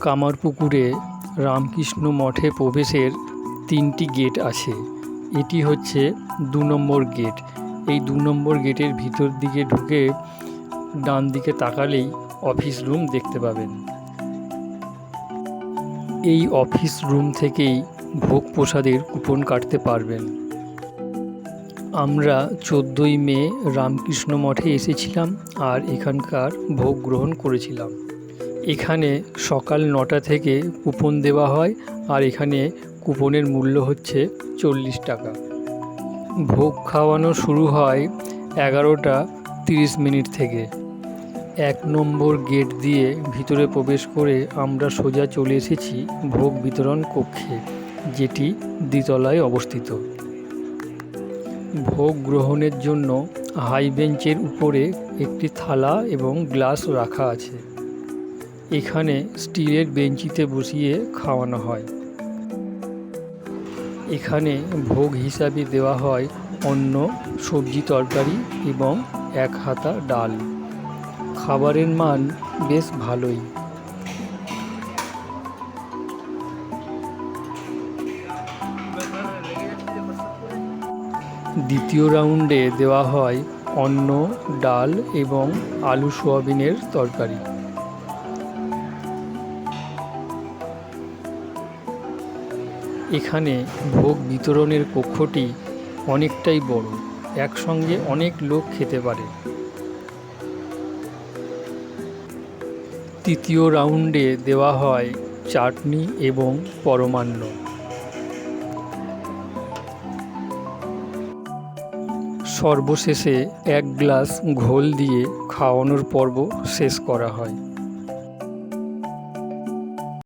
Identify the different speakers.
Speaker 1: কামারপুকুরে রামকৃষ্ণ মঠে প্রবেশের তিনটি গেট আছে। এটি হচ্ছে দু নম্বর গেট। এই দু নম্বর গেটের ভিতর দিকে ঢুকে ডান দিকে তাকালেই অফিস রুম দেখতে পাবেন। এই অফিস রুম থেকেই ভোগ প্রসাদের কুপন কাটতে পারবেন। আমরা চোদ্দোই মে রামকৃষ্ণ মঠে এসেছিলাম আর এখানকার ভোগ গ্রহণ করেছিলাম। এখানে সকাল নটা থেকে কুপন দেওয়া হয় আর এখানে কুপনের মূল্য হচ্ছে চল্লিশ টাকা। ভোগ খাওয়ানো শুরু হয় এগারোটা তিরিশ মিনিট থেকে। এক নম্বর গেট দিয়ে ভিতরে প্রবেশ করে আমরা সোজা চলে এসেছি ভোগ বিতরণ কক্ষে, যেটি দ্বিতলায় অবস্থিত। ভোগ গ্রহণের জন্য হাই বেঞ্চের উপরে একটি থালা এবং গ্লাস রাখা আছে। এখানে স্টিলের বেঞ্চিতে বসিয়ে খাওয়ানো হয়। এখানে ভোগ হিসাবে দেওয়া হয় অন্ন সবজি তরকারি এবং এক হাতা ডাল। খাবারের মান বেশ ভালোই। দ্বিতীয় রাউন্ডে দেওয়া হয় অন্ন, ডাল এবং আলু সোয়াবিনের তরকারি। এখানে ভোগ বিতরণের কক্ষটি অনেকটাই বড়, একসঙ্গে অনেক লোক খেতে পারে। তৃতীয় রাউন্ডে দেওয়া হয় চাটনি এবং পরমান্ন। সর্বশেষে এক গ্লাস ঘোল দিয়ে খাওয়ানোর পর্ব শেষ করা হয়।